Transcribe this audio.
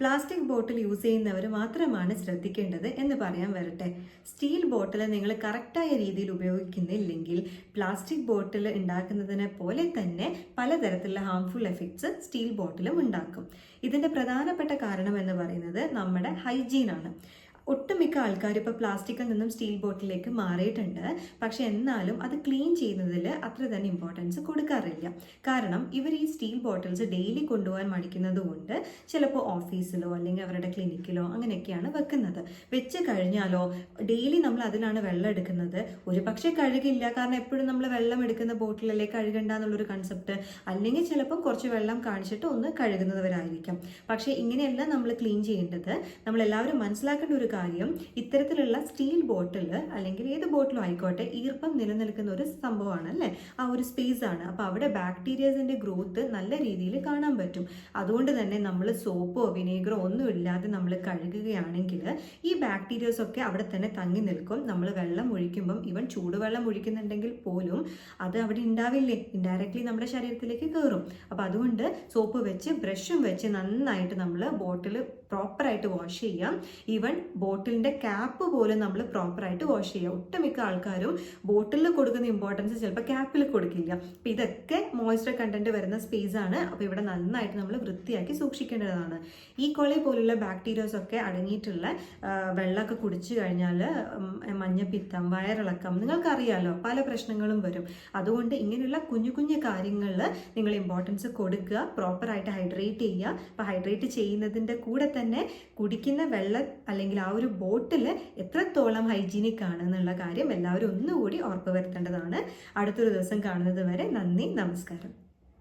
Plastic bottle use ചെയ്യുന്നവർ മാത്രമാണ് ശ്രദ്ധിക്കേണ്ടത് എന്ന് പറയാൻ വരട്ടെ. സ്റ്റീൽ ബോട്ടിൽ നിങ്ങൾ കറക്റ്റായ രീതിയിൽ ഉപയോഗിക്കുന്നില്ലെങ്കിൽ പ്ലാസ്റ്റിക് ബോട്ടിൽ ഉണ്ടാക്കുന്നതിനെ പോലെ തന്നെ പലതരത്തിലുള്ള ഹാംഫുൾ എഫക്ട്സ് സ്റ്റീൽ ബോട്ടിലും ഉണ്ടാക്കും. ഇതിന്റെ പ്രധാനപ്പെട്ട കാരണം എന്ന് പറയുന്നത് നമ്മുടെ ഹൈജീനാണ് ഒട്ടുമിക്ക ആൾക്കാർ ഇപ്പോൾ പ്ലാസ്റ്റിക്കിൽ നിന്നും സ്റ്റീൽ ബോട്ടിലേക്ക് മാറിയിട്ടുണ്ട്. പക്ഷെ എന്നാലും അത് ക്ലീൻ ചെയ്യുന്നതിൽ അത്ര തന്നെ ഇമ്പോർട്ടൻസ് കൊടുക്കാറില്ല. കാരണം ഇവർ ഈ സ്റ്റീൽ ബോട്ടിൽസ് ഡെയിലി കൊണ്ടുപോകാൻ മടിക്കുന്നത് കൊണ്ട് ചിലപ്പോൾ ഓഫീസിലോ അല്ലെങ്കിൽ അവരുടെ ക്ലിനിക്കിലോ അങ്ങനെയൊക്കെയാണ് വെക്കുന്നത്. വെച്ച് കഴിഞ്ഞാലോ ഡെയിലി നമ്മൾ അതിലാണ് വെള്ളം എടുക്കുന്നത്. ഒരു പക്ഷേ കഴുകില്ല. കാരണം എപ്പോഴും നമ്മൾ വെള്ളം എടുക്കുന്ന ബോട്ടിലല്ലേ കഴുകണ്ട എന്നുള്ളൊരു കൺസെപ്റ്റ് അല്ലെങ്കിൽ ചിലപ്പോൾ കുറച്ച് വെള്ളം കാണിച്ചിട്ട് ഒന്ന് കഴുകുന്നവരായിരിക്കും. പക്ഷേ ഇങ്ങനെയല്ല നമ്മൾ ക്ലീൻ ചെയ്യേണ്ടത്. നമ്മൾ എല്ലാവരും മനസ്സിലാക്കേണ്ട ഒരു കാര്യം ഇത്തരത്തിലുള്ള സ്റ്റീൽ ബോട്ടിൽ അല്ലെങ്കിൽ ഏത് ബോട്ടിലും ആയിക്കോട്ടെ ഈർപ്പം നിലനിൽക്കുന്ന ഒരു സംഭവമാണ് അല്ലേ? ആ ഒരു സ്പേസ് ആണ്. അപ്പോൾ അവിടെ ബാക്ടീരിയസിന്റെ ഗ്രോത്ത് നല്ല രീതിയിൽ കാണാൻ പറ്റും. അതുകൊണ്ട് തന്നെ നമ്മൾ സോപ്പോ വിനേഗറോ ഒന്നും ഇല്ലാതെ നമ്മൾ കഴുകുകയാണെങ്കിൽ ഈ ബാക്ടീരിയസ് ഒക്കെ അവിടെ തന്നെ തങ്ങി നിൽക്കും. നമ്മൾ വെള്ളം ഒഴിക്കുമ്പം ഇവൻ ചൂടുവെള്ളം ഒഴിക്കുന്നുണ്ടെങ്കിൽ പോലും അത് അവിടെ ഉണ്ടാവില്ലേ? ഇൻഡയറക്ട്ലി നമ്മുടെ ശരീരത്തിലേക്ക് കയറും അപ്പോൾ അതുകൊണ്ട് സോപ്പ് വെച്ച് ബ്രഷും വെച്ച് നന്നായിട്ട് നമ്മൾ ബോട്ടിൽ പ്രോപ്പറായിട്ട് വാഷ് ചെയ്യാം. ഈവൻ ബോട്ടിലിന്റെ ക്യാപ്പ് പോലും നമ്മൾ പ്രോപ്പറായിട്ട് വാഷ് ചെയ്യുക ഒട്ടുമിക്ക ആൾക്കാരും ബോട്ടിലിൽ കൊടുക്കുന്ന ഇമ്പോർട്ടൻസ് ചിലപ്പോൾ ക്യാപ്പിൽ കൊടുക്കില്ല. അപ്പോൾ ഇതൊക്കെ മോയ്സ്ചർ കണ്ടന്റ് വരുന്ന സ്പേസ് ആണ്. അപ്പോൾ ഇവിടെ നന്നായിട്ട് നമ്മൾ വൃത്തിയാക്കി സൂക്ഷിക്കേണ്ടതാണ്. ഈ കൊളി പോലുള്ള ബാക്ടീരിയസ് ഒക്കെ അടങ്ങിയിട്ടുള്ള വെള്ളമൊക്കെ കുടിച്ചു കഴിഞ്ഞാൽ മഞ്ഞപ്പിത്തം വയറിളക്കം നിങ്ങൾക്കറിയാലോ പല പ്രശ്നങ്ങളും വരും. അതുകൊണ്ട് ഇങ്ങനെയുള്ള കുഞ്ഞു കുഞ്ഞു കാര്യങ്ങളിൽ നിങ്ങൾ ഇമ്പോർട്ടൻസ് കൊടുക്കുക പ്രോപ്പറായിട്ട് ഹൈഡ്രേറ്റ് ചെയ്യുക. അപ്പോൾ ഹൈഡ്രേറ്റ് ചെയ്യുന്നതിന്റെ കൂടെ തന്നെ കുടിക്കുന്ന വെള്ളം അല്ലെങ്കിൽ ആ ഒരു ബോട്ടിൽ എത്രത്തോളം ഹൈജീനിക് ആണ് എന്നുള്ള കാര്യം എല്ലാവരും ഒന്നുകൂടി ഉറപ്പുവരുത്തേണ്ടതാണ്. അടുത്തൊരു ദിവസം കാണുന്നത് വരെ നന്ദി നമസ്കാരം.